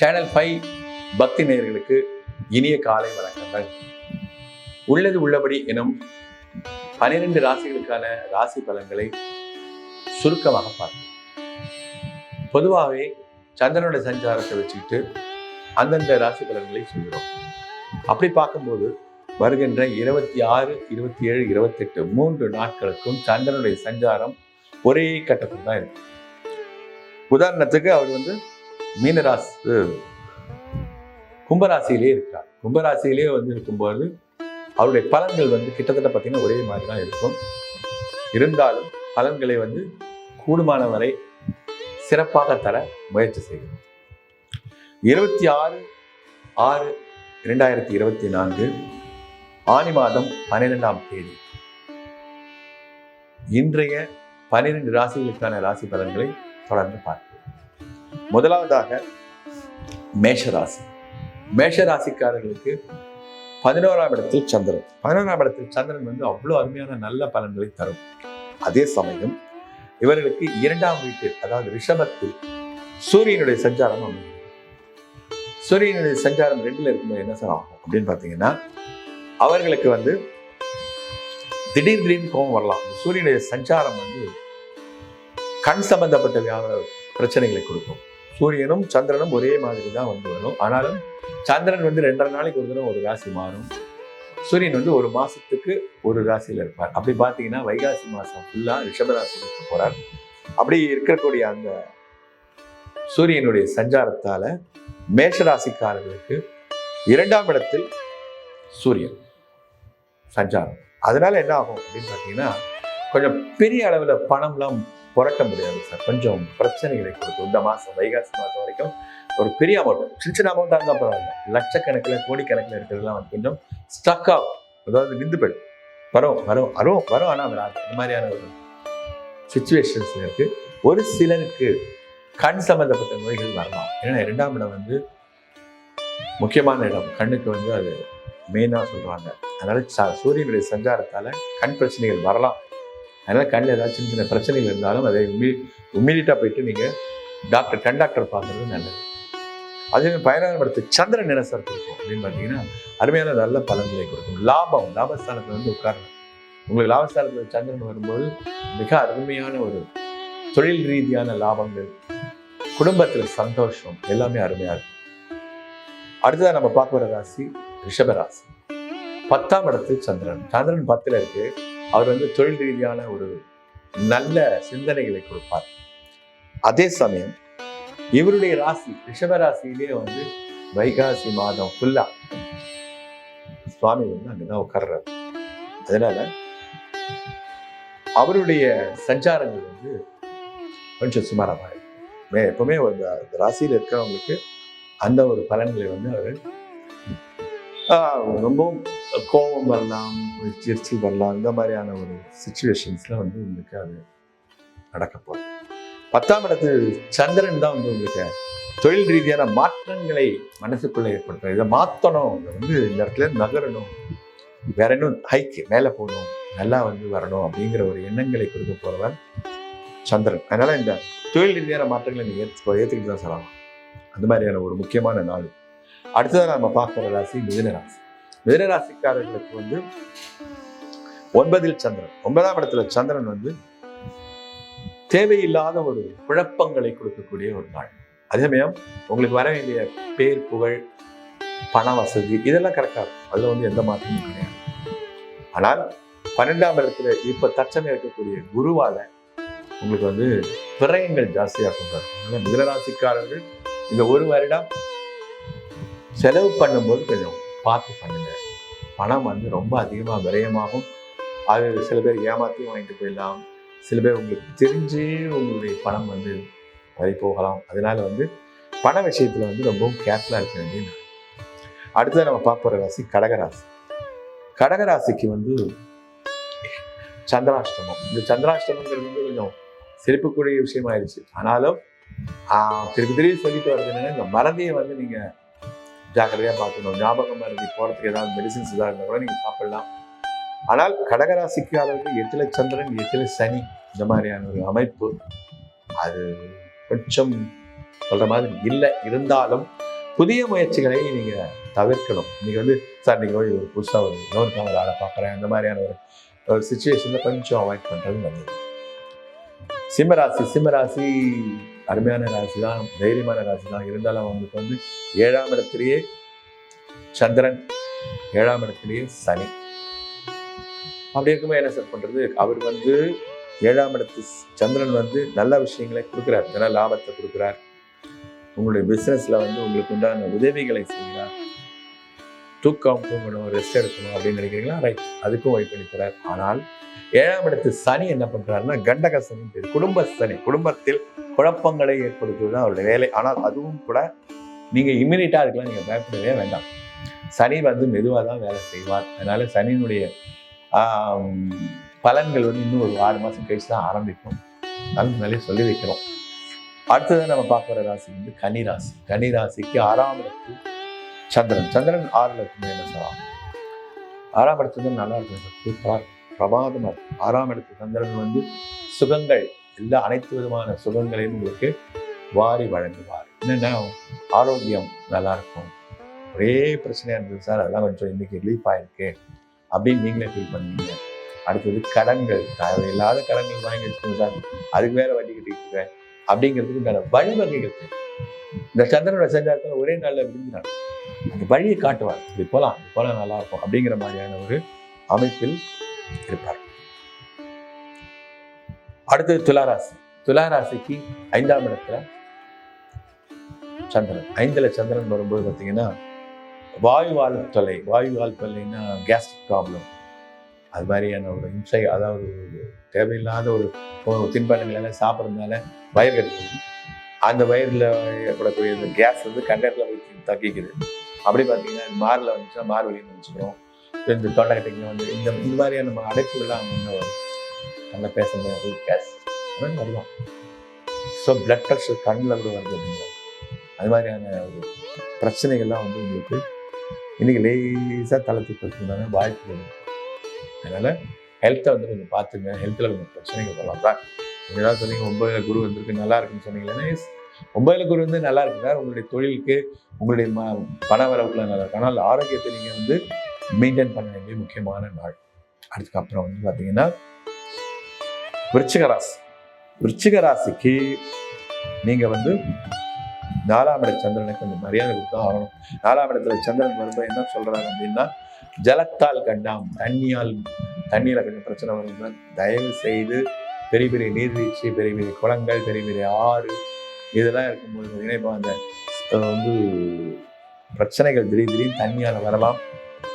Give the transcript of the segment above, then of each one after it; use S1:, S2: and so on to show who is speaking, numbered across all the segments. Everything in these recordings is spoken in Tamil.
S1: சேனல் ஃபைவ் பக்தி நேயர்களுக்கு இனிய காலை வணக்கங்கள். உள்ளது உள்ளபடி எனும் பனிரெண்டு ராசிகளுக்கான ராசி பலன்களை சுருக்கமாக பார்ப்போம். பொதுவாகவே சந்திரனுடைய சஞ்சாரத்தை வச்சுக்கிட்டு அந்தந்த ராசி பலன்களை சொல்கிறோம் அப்படி பார்க்கும்போது வருகின்ற இருபத்தி ஆறு இருபத்தி ஏழு இருபத்தெட்டு மூன்று நாட்களுக்கும் சந்திரனுடைய சஞ்சாரம் ஒரே கட்டத்தில் தான் இருக்கு. உதாரணத்துக்கு அவர் வந்து மீனராசி கும்பராசியிலே இருக்கிறார். கும்பராசியிலே வந்து இருக்கும்போது அவருடைய பலன்கள் வந்து கிட்டத்தட்ட பார்த்தீங்கன்னா ஒரே மாதிரி தான் இருக்கும். இருந்தாலும் பலன்களை வந்து கூடுமான வரை சிறப்பாக தர முயற்சி செய்கிறோம் இருபத்தி ஆறு ஆறு இரண்டாயிரத்தி இருபத்தி நான்கு ஆனி மாதம் பன்னிரெண்டாம் தேதி. இன்றைய பனிரெண்டு ராசிகளுக்கான ராசி பலன்களை தொடர்ந்து பார்ப்போம். முதலாவதாக மேஷராசி. மேஷராசிக்காரர்களுக்கு பதினோராம் இடத்தில் சந்திரன். பதினோராம் இடத்தில் சந்திரன் வந்து அவ்வளோ அருமையான நல்ல பலன்களை தரும். அதே சமயம் இவர்களுக்கு இரண்டாம் வீட்டில் அதாவது ரிஷபத்தில் சூரியனுடைய சஞ்சாரம் அமையும். சூரியனுடைய சஞ்சாரம் ரெண்டுல இருக்கும்போது என்ன சார் ஆகும் அப்படின்னு பார்த்தீங்கன்னா அவர்களுக்கு வந்து திடீர் திடீர்னு கோபம் வரலாம். சூரியனுடைய சஞ்சாரம் வந்து கண் சம்பந்தப்பட்ட வியாபார பிரச்சனைகளை கொடுக்கும். சூரியனும் சந்திரனும் ஒரே மாதிரி தான் வந்து வரும். ஆனாலும் சந்திரன் வந்து ரெண்டரை நாளைக்கு ஒரு தினம் ஒரு ராசி மாறும். சூரியன் வந்து ஒரு மாசத்துக்கு ஒரு ராசியில இருப்பார். அப்படி பார்த்தீங்கன்னா வைகாசி மாசம் ஃபுல்லா ரிஷபராசி இருக்க போறார். அப்படி இருக்கக்கூடிய அந்த சூரியனுடைய சஞ்சாரத்தால மேஷராசிக்காரர்களுக்கு இரண்டாம் இடத்தில் சூரியன் சஞ்சாரம். அதனால என்ன ஆகும் அப்படின்னு பார்த்தீங்கன்னா கொஞ்சம் பெரிய அளவில் பணம்லாம் புரட்ட முடியாது சார். கொஞ்சம் பிரச்சனைகளை கொடுக்கும். இந்த மாதம் வைகாசி மாதம் வரைக்கும் ஒரு பெரிய அமௌண்ட் சின்ன சின்ன அமௌண்ட்டாக இருந்தால் பரவாயில்ல. லட்சக்கணக்கில் கோடிக்கணக்கில் இருக்கிறதுலாம் வந்து கொஞ்சம் ஸ்டக் ஆகும் அதாவது நின்று போயிடும். வரும் வரும் வரும் வரும். ஆனால் வராது இந்த மாதிரியான ஒரு சுச்சுவேஷன்ஸ் இருக்கு. ஒரு சிலருக்கு கண் சம்பந்தப்பட்ட நோய்கள் வரலாம். ஏன்னா இரண்டாம் இடம் வந்து முக்கியமான இடம். கண்ணுக்கு வந்து அது மெயினாக சொல்கிறாங்க அதனால ச- சூரியனுடைய சஞ்சாரத்தால் கண் பிரச்சனைகள் வரலாம். அதனால் கண்ணில் ஏதாவது சின்ன சின்ன பிரச்சனைகள் இருந்தாலும் அதை உமி இம்மீடியட்டாக போயிட்டு நீங்கள் டாக்டர் கண் டாக்டர் பார்க்குறது நல்லது. அதே மாதிரி பதினாறாம் இடத்துக்கு சந்திரன் என்ன சார் கொடுக்கும் அப்படின்னு பார்த்தீங்கன்னா அருமையான நல்ல பலன்களை கொடுக்கும். லாபம் லாபஸ்தானத்தில் வந்து உட்காரணும். உங்களுக்கு லாபஸ்தானத்தில் சந்திரன் வரும்போது மிக அருமையான ஒரு தொழில் ரீதியான லாபங்கள் குடும்பத்தில் சந்தோஷம் எல்லாமே அருமையாக இருக்கும். அடுத்ததாக நம்ம பார்க்க வர ராசி ரிஷபராசி பத்தாம் இடத்து சந்திரன். சந்திரன் பத்தில் இருக்குது அவர் வந்து தொழில் ரீதியான ஒரு நல்ல சிந்தனைகளை கொடுப்பார். அதே சமயம் இவருடைய ராசி ரிஷபராசியிலே வந்து வைகாசி மாதம் ஃபுல்லா சுவாமி வந்து அங்கதான் உட்கார்றாரு. அதனால அவருடைய சஞ்சாரங்கள் வந்து கொஞ்சம் சுமாரமாக மே- எப்பவுமே அந்த ராசியில் இருக்கிறவங்களுக்கு அந்த ஒரு பலன்களை வந்து அவர் ஆஹ், ரொம்பவும் கோபம் வரலாம் ஒரு எரிச்சல் வரலாம். இந்த மாதிரியான ஒரு சுச்சுவேஷன்ஸில் வந்து உங்களுக்கு அது நடக்க போகுது. பத்தாம் இடத்து சந்திரன் தான் வந்து உங்களுக்கு தொழில் ரீதியான மாற்றங்களை மனசுக்குள்ளே ஏற்படுத்தும் இதை மாற்றணும் இதை வந்து இந்த இடத்துல நகரணும். வேற இன்னும் ஹைக்கு மேலே போகணும். நல்லா வந்து வரணும் அப்படிங்கிற ஒரு எண்ணங்களை கொடுக்க போகிறவர் சந்திரன். அதனால இந்த தொழில் ரீதியான மாற்றங்களை நீங்கள் ஏற்று ஏற்றுக்கிட்டு தான் சொல்லலாம். அந்த மாதிரியான ஒரு முக்கியமான நாள். அடுத்ததாக நம்ம பார்க்குற ராசி மிதன ராசி. மிதுன வந்து ஒன்பதில் சந்திரன். ஒன்பதாம் இடத்துல சந்திரன் வந்து தேவையில்லாத ஒரு குழப்பங்களை கொடுக்கக்கூடிய ஒரு நாள். அதே சமயம் உங்களுக்கு வர வேண்டிய பேர் புகழ் பண வசதி இதெல்லாம் கரெக்டாக இருக்கும். அதில் வந்து எந்த மாற்றமும் கிடையாது. ஆனால் பன்னெண்டாம் இடத்துல இப்ப தற்சமயம் இருக்கக்கூடிய குருவால உங்களுக்கு வந்து விரயங்கள் ஜாஸ்தியாக கொண்டாரு அதனால மிதனராசிக்காரர்கள் இந்த ஒரு வருடம் செலவு பண்ணும்போது கொஞ்சம் பார்த்து பண்ணுங்க. பணம் வந்து ரொம்ப அதிகமாக விரயமாகும். அது சில பேர் ஏமாற்றி வாங்கிட்டு போயிடலாம். சில பேர் உங்களுக்கு தெரிஞ்சே உங்களுடைய பணம் வந்து பறி போகலாம். அதனால வந்து பண விஷயத்துல வந்து ரொம்பவும் கேர்ஃபுல்லாக இருக்க வேண்டிய அடுத்தது நம்ம பார்க்க ராசி கடகராசி. கடகராசிக்கு வந்து சந்திராஷ்டமம். இந்த சந்திராஷ்டமங்கிறது வந்து கொஞ்சம் சிரிப்புக்குரிய விஷயம் ஆயிடுச்சு ஆனாலும் ஆஹ், திருப்பி திருப்பி சொல்லிட்டு வருது என்னன்னா இந்த மறதியை வந்து நீங்க ஜாக்கிரதையாக பார்க்கணும் ஞாபகமாக இருந்து போகிறதுக்கு ஏதாவது மெடிசின்ஸ் ஏதாவது இருந்தால் கூட நீங்கள் சாப்பிடலாம். ஆனால் கடகராசிக்காரர்கள் எட்டுல சந்திரன் எத்தில சனி இந்த மாதிரியான ஒரு அமைப்பு அது கொஞ்சம் சொல்கிற மாதிரி இல்லை. இருந்தாலும் புதிய முயற்சிகளை நீங்கள் தவிர்க்கணும். நீங்கள் வந்து சார் நீங்கள் போய் ஒரு புதுசாக ஒரு இன்னொருக்கான வேலை பார்க்குறேன். அந்த மாதிரியான ஒரு ஒரு சுச்சுவேஷனில் கொஞ்சம் அவாய்ட் பண்ணுறது நல்லது. சிம்மராசி சிம்மராசி அருமையான ராசி தான் தைரியமான ராசி தான் இருந்தாலும் அவங்களுக்கு வந்து ஏழாம் இடத்திலேயே சந்திரன் ஏழாம் இடத்திலேயே சனி. அப்படி இருக்கும்போது என்ன சார் பண்றது? அவர் வந்து ஏழாம் இடத்து சந்திரன் வந்து நல்ல விஷயங்களை கொடுக்குறார். நல்ல லாபத்தை கொடுக்குறார். உங்களுடைய பிஸ்னஸில் வந்து உங்களுக்கு உண்டான உதவிகளை செய்கிறார். தூக்கம் தூங்கணும் ரெஸ்ட் எடுக்கணும் அப்படின்னு நினைக்கிறீங்களா? ரைட் அதுக்கும் வாய்ப்பு அளிக்கிறார் ஆனால் ஏழாம் இடத்து சனி என்ன பண்றாருன்னா கண்டக சனி குடும்ப சனி குடும்பத்தில் குழப்பங்களை ஏற்படுத்துவது தான் அவருடைய வேலை. ஆனால் அதுவும் கூட நீங்க இம்யூனிட்டாக இருக்கலாம். நீங்க பயப்படவே வேண்டாம். சனி வந்து மெதுவாக தான் வேலை செய்வார். அதனால சனியினுடைய பலன்கள் வந்து இன்னும் ஒரு ஆறு மாசம் கழிச்சு தான் ஆரம்பிக்கும். நல்ல சொல்லி வைக்கிறோம். அடுத்தது நம்ம பார்க்குற ராசி வந்து கன்னி ராசி. ராசிக்கு ஆறாம் இடத்து சந்திரன். சந்திரன் ஆறுல இருக்குமே என்ன சொல்லலாம் ஆறாம் இடத்துல நல்லா இருக்கும் சூப்பரா இருக்கும். இருக்கும். ஆறாம் இடத்து சந்திரன் வந்து சுகங்கள் எல்லா அனைத்து விதமான சுகங்களையும் உங்களுக்கு வாரி வழங்குவார். என்னன்னா ஆரோக்கியம் நல்லா இருக்கும் ஒரே பிரச்சனையா இருந்தது சார் அதெல்லாம் கொஞ்சம் இன்னைக்கு ரிலீஃப் ஆகிருக்கு அப்படின்னு நீங்களே ஃபீல் பண்ணுவீங்க. அடுத்தது கடன்கள். தேவையில்லாத கடன்கள் வாங்கி வச்சுக்கோங்க சார் அதுக்கு வேற வட்டி கட்டிட்டு இருக்கேன் அப்படிங்கிறதுக்கு உண்டான வழிவகைகள் இந்த சந்திரனோட சஞ்சாரத்தில் ஒரே நாளில் விரும்பினார் அந்த வழியை காட்டுவார். இப்படி போகலாம் இப்படி போகலாம் நல்லா இருக்கும் அப்படிங்கிற மாதிரியான ஒரு அமைப்பில் இருப்பார். அடுத்தது துளாராசி. துளாராசிக்கு ஐந்தாம் இடத்துல சந்திரன். ஐந்துல சந்திரன் வரும்போது பார்த்தீங்கன்னா வாயுவால் தொலை வாயுவால் தொல்லைன்னா கேஸ்ட்ரிக் ப்ராப்ளம் அது மாதிரியான ஒரு இம்சை அதாவது ஒரு தேவையில்லாத ஒரு தின்பண்டங்கள் எல்லாம் சாப்பிட்றதுனால வயிறு கட்டுது அந்த வயிறில் ஏற்படக்கூடிய இந்த கேஸ் வந்து கண்டத்தில் போய் தக்கிக்குது அப்படி பார்த்தீங்கன்னா மாரில் வந்துச்சுன்னா மார்வழின்னு வச்சுக்கிறோம் இந்த தொண்டை கட்டிங்க வந்து இந்த இந்த மாதிரியான அடைப்புகள்லாம் வந்து வரும் நல்லா பேச முடியாது கேஸ் அது ஸோ பிளட் ப்ரெஷர் கண்ணில் கூட வருது அப்படின்னா அது மாதிரியான ஒரு பிரச்சனைகள்லாம் வந்து உங்களுக்கு இன்னைக்கு லேசாக தளத்துக்கு பிரச்சனை வாய்ப்பு அதனால் அதனால ஹெல்த்தை வந்து கொஞ்சம் பார்த்துங்க. ஹெல்த்தில் கொஞ்சம் பிரச்சனைகள் வரலாம். தான் நீங்கள் ஏதாவது சொன்னீங்க ஒன்பதில் குரு வந்திருக்கு நல்லா இருக்குன்னு சொன்னீங்கன்னா ஒன்பதில் குரு வந்து நல்லா இருக்கு சார் உங்களுடைய தொழிலுக்கு உங்களுடைய ம பண வரவுக்குள்ள நல்லா இருக்கும் ஆனால் ஆரோக்கியத்தை நீங்கள் வந்து மெயின்டைன் பண்ண வேண்டிய முக்கியமான நாள். அதுக்கப்புறம் வந்து பார்த்தீங்கன்னா விருச்சிக ராசி. விருச்சிக ராசிக்கு நீங்கள் வந்து நாலாம் இட சந்திரனுக்கு கொஞ்சம் மரியாதை கொடுத்தா ஆகணும். நாலாம் இடத்துல சந்திரன் வரும்போது என்ன சொல்கிறாங்க அப்படின்னா ஜலத்தால் கண்டாம் தண்ணியால் தண்ணியில் கொஞ்சம் பிரச்சனை வரும்போது தயவு செய்து பெரிய பெரிய நீர்வீழ்ச்சி பெரிய பெரிய குளங்கள் பெரிய பெரிய ஆறு இதெல்லாம் இருக்கும்போது பார்த்தீங்கன்னா இப்போ அந்த வந்து பிரச்சனைகள் திடீர் திடீர்னு தண்ணியால் வரலாம்.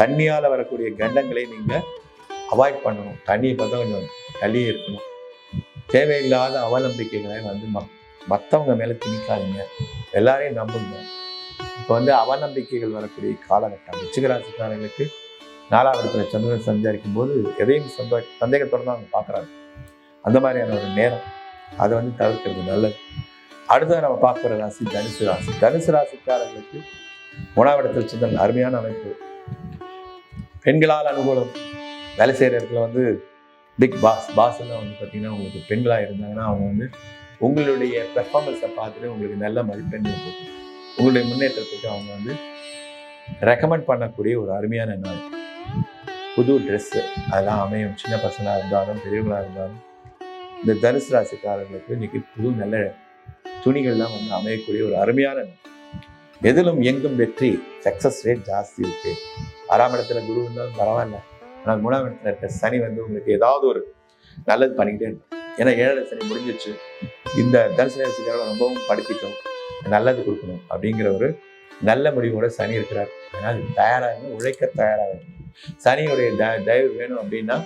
S1: தண்ணியால் வரக்கூடிய கண்டங்களை நீங்கள் அவாய்ட் பண்ணணும். தண்ணியை பார்த்தா கொஞ்சம் தள்ளியே இருக்கணும். தேவையில்லாத அவநம்பிக்கைகளை வந்து ம மற்றவங்க மேலே திணிக்காதீங்க. எல்லாரையும் நம்புங்க. இப்போ வந்து அவநம்பிக்கைகள் வரக்கூடிய காலகட்டம். ரிச்சிகராசிக்காரங்களுக்கு நாலாவது இடத்துல சந்திரன் சஞ்சாரிக்கும் போது எதையும் சந்த சந்தேகத்தோட தான் அவங்க பார்க்குறாங்க. அந்த மாதிரியான ஒரு நேரம். அதை வந்து தவிர்க்கிறது நல்லது. அடுத்தது நம்ம பார்க்குற ராசி தனுசு ராசி. தனுசு ராசிக்காரர்களுக்கு மூணாம் இடத்துல சந்திரன் அருமையான அமைப்பு. பெண்களால் அனுகூலம். வேலை செய்கிற இடத்துல வந்து பிக் பாஸ் பாஸ் எல்லாம் வந்து பார்த்தீங்கன்னா உங்களுக்கு பெண்களாக இருந்தாங்கன்னா அவங்க வந்து உங்களுடைய பெர்ஃபார்மன்ஸை பார்த்துட்டு உங்களுக்கு நல்ல மதிப்பெண் கொடுக்கும் உங்களுடைய முன்னேற்றத்துக்கு அவங்க வந்து ரெக்கமெண்ட் பண்ணக்கூடிய ஒரு அருமையான நாள். புது ட்ரெஸ்ஸு அதெல்லாம் அமையும். சின்ன பசங்களாக இருந்தாலும் பெரியவங்களாக இருந்தாலும் இந்த தனுசு ராசிக்காரர்களுக்கு இன்னைக்கு புது நல்ல துணிகள்லாம் வந்து அமையக்கூடிய ஒரு அருமையான எதிலும் எங்கும் வெற்றி சக்ஸஸ் ரேட் ஜாஸ்தி இருக்கு. ஆறாம் இடத்துல குரு இருந்தாலும் பரவாயில்ல. ஆனால் மூணாம் இடத்துல இருக்க சனி வந்து உங்களுக்கு ஏதாவது ஒரு நல்லது பண்ணிக்கிட்டே இருக்கும். ஏன்னா ஏழரை சனி முடிஞ்சிச்சு இந்த தனுசு ராசிக்காரர்கள் ரொம்பவும் படிப்பிக்கும் நல்லது கொடுக்கணும் அப்படிங்கிற ஒரு நல்ல முடிவோட சனி இருக்கிறார். அதனால் தயாராக உழைக்க தயாராக சனியுடைய த தயவு வேணும் அப்படின்னா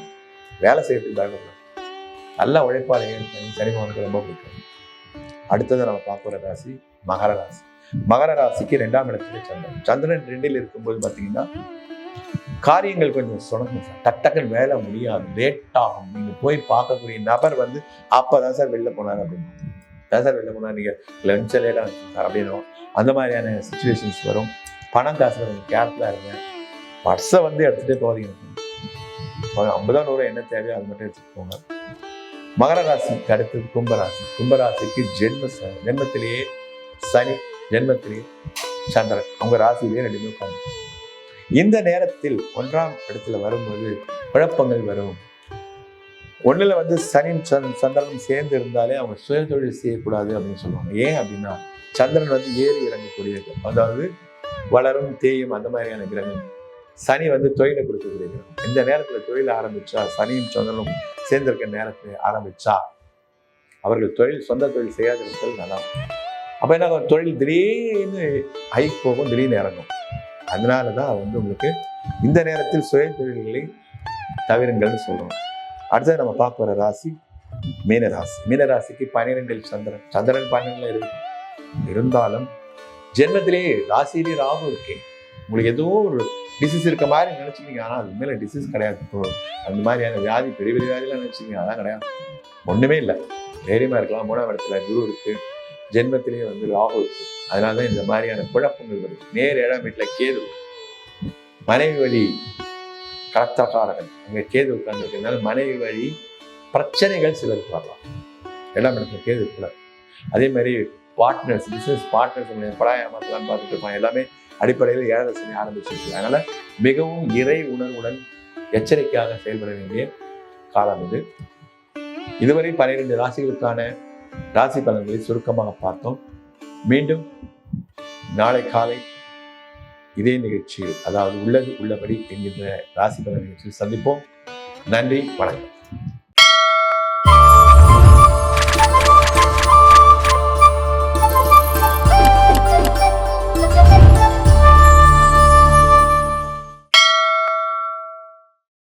S1: வேலை செய்யறதுக்கு பயப்படலாம். நல்ல உழைப்பாளைய சனி பகவானுக்கு ரொம்ப பிடிக்கும். அடுத்தது நம்ம பார்க்குற ராசி மகர ராசி. மகர ராசிக்கு ரெண்டாம் இடத்துல சந்திரன். சந்திரன் ரெண்டில் இருக்கும்போது பார்த்தீங்கன்னா காரியங்கள் கொஞ்சம் சுணங்கும் சார். டக் டக்குன்னு வேலை முடியாது. லேட் ஆகும். நீங்க போய் பார்க்கக்கூடிய நபர் வந்து அப்பதான் சார் வெளில போனார் அப்படின்னு தான் சார் வெளில போனார். நீங்க லஞ்ச் லேட்டாக சார் அப்படின்னு அந்த மாதிரியான சுச்சுவேஷன்ஸ் வரும். பணம் காசு கொஞ்சம் கேர்ஃபுல்லாக இருங்க. பர்ஸை வந்து எடுத்துகிட்டே போகிறீங்க ஐம்பதா நூறு என்ன தேவையோ அது மட்டும் எடுத்துட்டு போங்க. மகர ராசிக்கு அடுத்து கும்பராசி கும்பராசிக்கு ஜென்ம ச- ஜென்மத்திலேயே சனி ஜென்மத்திலேயே சந்திரன். அவங்க ராசியிலேயே ரெண்டுமே உட்காந்து இந்த நேரத்தில் ஒன்றாம் இடத்துல வரும்போது குழப்பங்கள் வரும். ஒண்ணுல வந்து சனி சந்- சந்திரனும் சேர்ந்து இருந்தாலே அவங்க சுய தொழில் செய்யக்கூடாது அப்படின்னு சொல்லுவாங்க. ஏன் அப்படின்னா சந்திரன் வந்து ஏறி இறங்கக்கூடியது. அதாவது வளரும் தேயும் அந்த மாதிரியான கிரகம். சனி வந்து தொழிலை கொடுக்கக்கூடிய கிரகம். இந்த நேரத்துல தொழில் ஆரம்பிச்சா சனியும் சந்திரனும் சேர்ந்திருக்க நேரத்துல ஆரம்பிச்சா அவர்கள் தொழில் சொந்த தொழில் செய்யாதிருத்தல் நல்லா அப்போ அப்ப என்ன ஆகும்? தொழில் திடீர்னு ஹைக் போகும் திடீர்னு இறங்கும். அதனால தான் வந்து உங்களுக்கு இந்த நேரத்தில் சுய தொழில்களை தவிரங்கள்னு சொல்றோம். அடுத்தது நம்ம பார்க்க ராசி மீனராசி மீனராசிக்கு பன்னிரெண்டில் சந்திரன். சந்திரன் பன்னெண்டுல இருக்கு இருந்தாலும் ஜென்மத்திலேயே ராசியிலே ராகு இருக்கேன் உங்களுக்கு ஏதோ ஒரு டிசீஸ் இருக்க மாதிரி நினைச்சுக்கீங்க ஆனால் அது மேலே டிசீஸ் கிடையாது. இப்போ அந்த மாதிரியான வியாதி பெரிய பெரிய வியாதிலாம் நினைச்சுக்கீங்க அதான் கிடையாது. ஒன்றுமே இல்லை. தைரியமாக இருக்கலாம். மூணாம் இடத்துல குரு இருக்கு. ஜென்மத்திலேயே வந்து ராகு இருக்குது அதனால தான் இந்த மாதிரியான குழப்பங்கள் வருது. நேர் ஏழாம் வீட்டில் கேது. மனைவி வழி கலத்தக்காரகன் அங்கே கேது உட்கார்ந்துருக்கிறதுனால மனைவி வழி பிரச்சனைகள் சிலருக்கு வரலாம். ஏழாம் இடத்துல கேது கூடாது அதே மாதிரி பார்ட்னர்ஸ் பிஸ்னஸ் பார்ட்னர்ஸ் படா ஏமாத்தலாம்னு பார்த்துட்டு இருப்பாங்க. எல்லாமே அடிப்படையில் ஏழரை சனி ஆரம்பிச்சிருக்கு. அதனால மிகவும் இறை உணர்வுடன் எச்சரிக்கையாக செயல்பட வேண்டிய காலம் இது. இதுவரை பன்னிரெண்டு ராசிகளுக்கான ராசி பலன்களை சுருக்கமாக பார்த்தோம். மீண்டும் நாளை காலை இதே நிகழ்ச்சியில் அதாவது உள்ளது உள்ளபடி என்கின்ற ராசி பலன் நிகழ்ச்சியில் சந்திப்போம். நன்றி வணக்கம்.